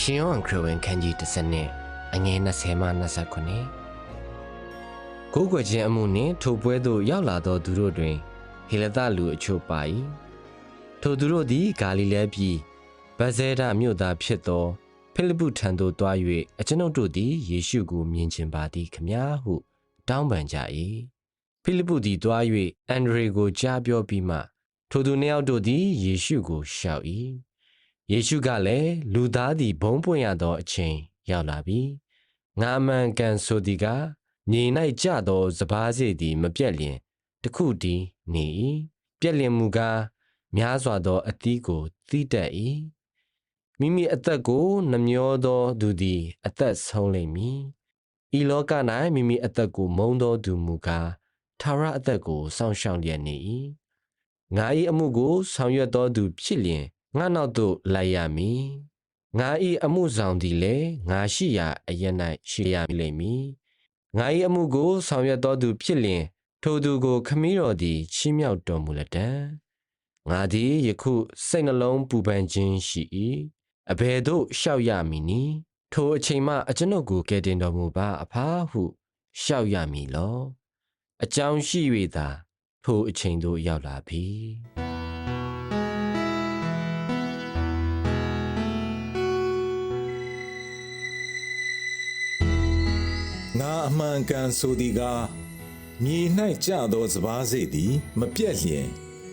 ရှင်ယောဟန်ခရစ်ဝင်ခန်းကြီး30နဲ့အငယ်20မှ29ကိုးကွယ်ခြင်းအမှုနှင့်ထိုပွဲသို့ရောက်လာသောသူတို့တွင်ဟေလသလူအချို့ပါ၏ထိုသူတို့သည်ဂါလိလဲပြည်ဗဇဲဒမြို့သားဖြစ်သောဖိလိပ္ပုထံသို့တွား၍အကျွန်ုပ်တို့သည်ယေရှုကိုမြင်ချင်ပါသည်ခမည်းဟု တောင်းပန်ကြ၏ဖိလိပ္ပုသည်တွား၍အန်ဒရေကိုကြားပြောပြီးမှထိုသူနှစ်ယောက်တို့သည်ယေရှုကိုရှောက်၏ ယေရှုကလည်းလူသားသည်ဘုံပွင့်ရသောအချိန်ရောက်လာပြီငါအမှန်ကန်ဆိုသည်ကညီ၌ကြသောစပားစေသည်မပြတ်လျင်တခုတည်းနေ၏ပြက်လျင်မူကားများစွာသောအသီးကိုသီးတတ်၏မိမိအသက်ကိုနှမျောသောသူသည် အသက်ဆုံးလိမ့်မည်ဤလောက၌မိမိအသက်ကိုမုံသောသူမူကားသာရအသက်ကိုစောင့်ရှောက်လျက်နေ၏ငါ၏အမှုကိုဆောင်ရွက်သောသူဖြစ်လျင် ငါနောက်သို့လိုက်ရမည်ငါ၏အမှုဆောင်သည်လည်းငါရှိရာအရ၌ရှိရလိမ့်မည်ငါ၏အမှုကိုဆောင်ရွက်သောသူဖြစ်လျင် ထိုသူကိုခမည်းတော်သည်ချီးမြှောက်တော်မူလက်တံငါသည်ယခုစိတ်နှလုံးပူပန်ခြင်းရှိ၏အဘယ်သို့ရှောက်ရမည်နည်းထိုအချိန်မှအကျွန်ုပ်ကိုကယ်တင်တော်မူပါအဖာဟုရှောက်ရမည်လောအကြောင်းရှိ၍သာထိုအချိန်သို့ရောက်လာပြီ အမှန်ကန်ဆိုသည်ကားမြေ၌ကြသောစပားစိတ်သည် မပြတ်လျင်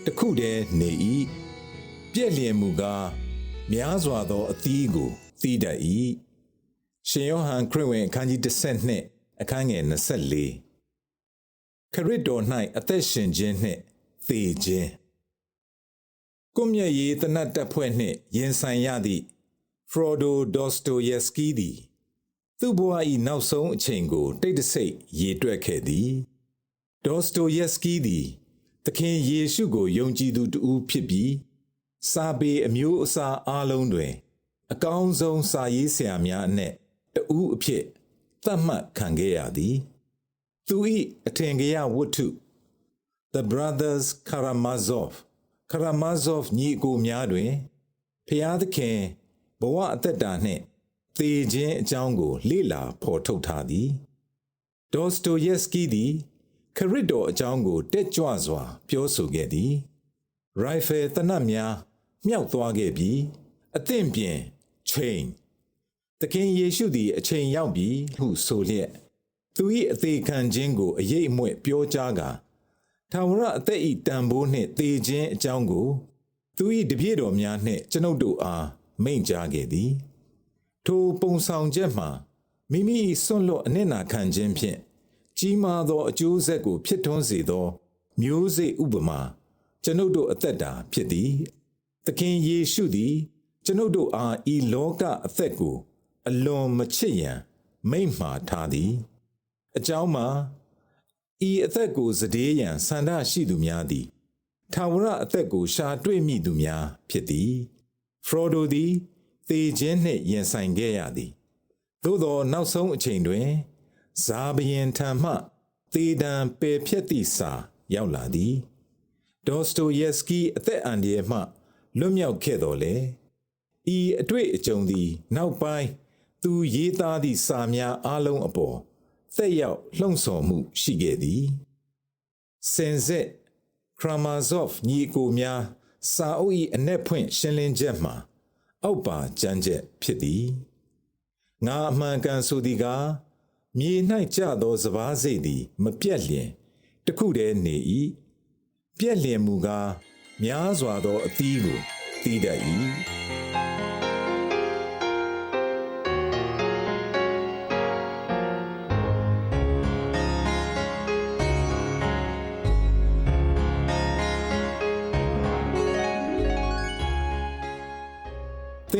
တခုတည်းနေ၏ပြက်လျင်မူကားများစွာသောအသီးကိုသီးတတ်၏ရှင်ယောဟန်ခရစ်ဝင်အခန်းကြီး32အခန်းငယ်24ခရစ်တော်၌အသက်ရှင်ခြင်းနှင့်သေခြင်းကွန်မြတ်ရေးတနတ်တပ်ဖွဲ့နှင့်ရင်ဆိုင်ရသည့်ဖရိုဒိုဒေါစတိုယက်စကီသည် သူ့ဘဝ၏နောက်ဆုံးအချိန်ကို တိတ်တဆိတ်ရေတွက်ခဲ့သည်ဒေါစတိုယက်စကီသည်သခင်ယေရှုကိုယုံကြည်သူတဦးဖြစ်ပြီးစာပေအမျိုးအစားအလုံးတွင် အကောင်းဆုံးစာရေးဆရာများအနက်တဦးအဖြစ်သတ်မှတ်ခံခဲ့ရသည် သူ၏အထင်ကရဝတ္ထု The Brothers Karamazov Karamazov ညီအကိုများတွင်ဖျားသခင်ဘဝအသက်တာနှင့် သေခြင်းအကြောင်းကို လေ့လာဖော်ထုတ်ထားသည်ဒေါစတိုယက်စကီသည်ခရစ်တော်အကြောင်းကို တက်ကြွစွာ ပြောဆိုခဲ့သည်ရိုင်ဖယ်တနတ်များမြောက်သွားခဲ့ပြီးအသင့်ပြင်ချိန်သခင်ယေရှုသည်အချိန်ရောက်ပြီဟုဆိုလျက်သူ၏အသေးခံခြင်းကိုအရေးအမွဲ့ပြောကြားကာထာဝရအသက်၏တန်ဖိုးနှင့်သေခြင်းအကြောင်းကို သူ၏တပည့်တော်များနှင့်ကျွန်ုပ်တို့အားမိန့်ကြားခဲ့သည် ထိုပုံဆောင်ချက်မှာမိမိ၏စွန့်လွတ်အနစ်နာခံခြင်းဖြင့်ကြီးမားသောအကျိုးဆက်ကို ဖြစ်ထွန်းစေသော မျိုးစေ့ဥပမာကျွန်ုပ်တို့အသက်တာဖြစ်သည်သခင်ယေရှုသည်ကျွန်ုပ်တို့အားဤလောကအသက်ကို အလွန်မချစ်ရန်မိန့်မှာထားသည် အကြောင်းမှာဤအသက်ကိုစတေးရန်ဆန္ဒရှိသူများသည်ထာဝရအသက်ကိုရှာတွေ့မိသူများဖြစ်သည် ဖရိုဒိုသည် သေခြင်းနှင့်ရင်ဆိုင်ခဲ့ရသည်သို့သောနောက်ဆုံးအချိန်တွင်ဇာဘယင်ထံမှသေဒံပယ်ဖြတ်သည့်စာရောက်လာသည်ဒေါစတိုယက်စကီအသက်အန္တရာယ်မှလွတ်မြောက်ခဲ့တော်လေဤအတွေ့အကြုံသည် နောက်ပိုင်းသူရေးသားသည့်စာများအလုံးအပေါ်သက်ရောက်လှုံ့ဆော်မှုရှိခဲ့သည်စင်စစ်ခရမာဇော့ဖ်ညီကိုများစာအုပ်၏အ내ဖွင့်ရှင်းလင်းချက်မှာ အောက်ပါကြမ်းချက်ဖြစ်သည်ငါအမှန်ကန်ဆိုသည်ကားမြေ၌ကျသောစပားစိတ်သည် မပြတ်လျင်တခုတည်းနေ၏ပြက်လျင်မူကားများစွာသောအသီးကိုတီးတတ်၏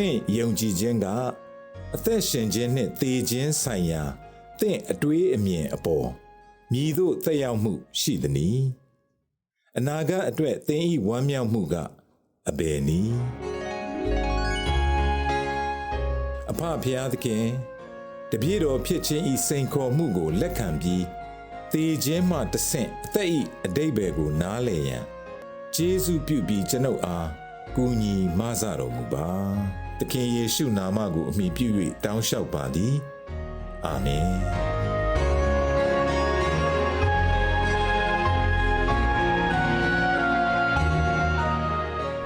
င့်ယုံကြည်ခြင်းကအသက်ရှင်ခြင်းနှင့်တည်ခြင်းဆိုင်ရာတင့်အတွေးအမြင်အပေါ်မြည်သို့သက်ရောက်မှုရှိသည်နီအနာဂတ်အတွက်သင်ဤဝမ်းမြောက်မှုကအဘယ်နည်းအဖဖျားသခင်တပြည့်တော်ဖြစ်ခြင်းဤစိန်ခေါ်မှုကိုလက်ခံပြီးတည်ခြင်းမှတဆင့်အသက်ဤအတိတ်ဘယ်ကိုနားလည်ရန်ကျေးဇူးပြုပြီးကျွန်ုပ်အား ကူညီမဆတော်မူပါသခင်ယေရှုနာမကိုအမိပြု၍တောင်းလျှောက်ပါသည်အာမင်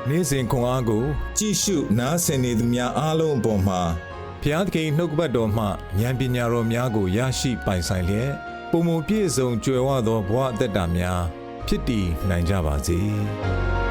နေ့စဉ်ခွန်အားကို ကြည့်ရှုနားဆင်နေသူများအားလုံးအပေါ်မှာဘုရားသခင်နှုတ်ကပတ်တော်မှဉာဏ်ပညာတော်များကိုရရှိပိုင်ဆိုင်လျက်ပုံမပြည့်စုံကြွယ်ဝသောဘဝအသက်တာများဖြစ်တည်နိုင်ကြပါစေ။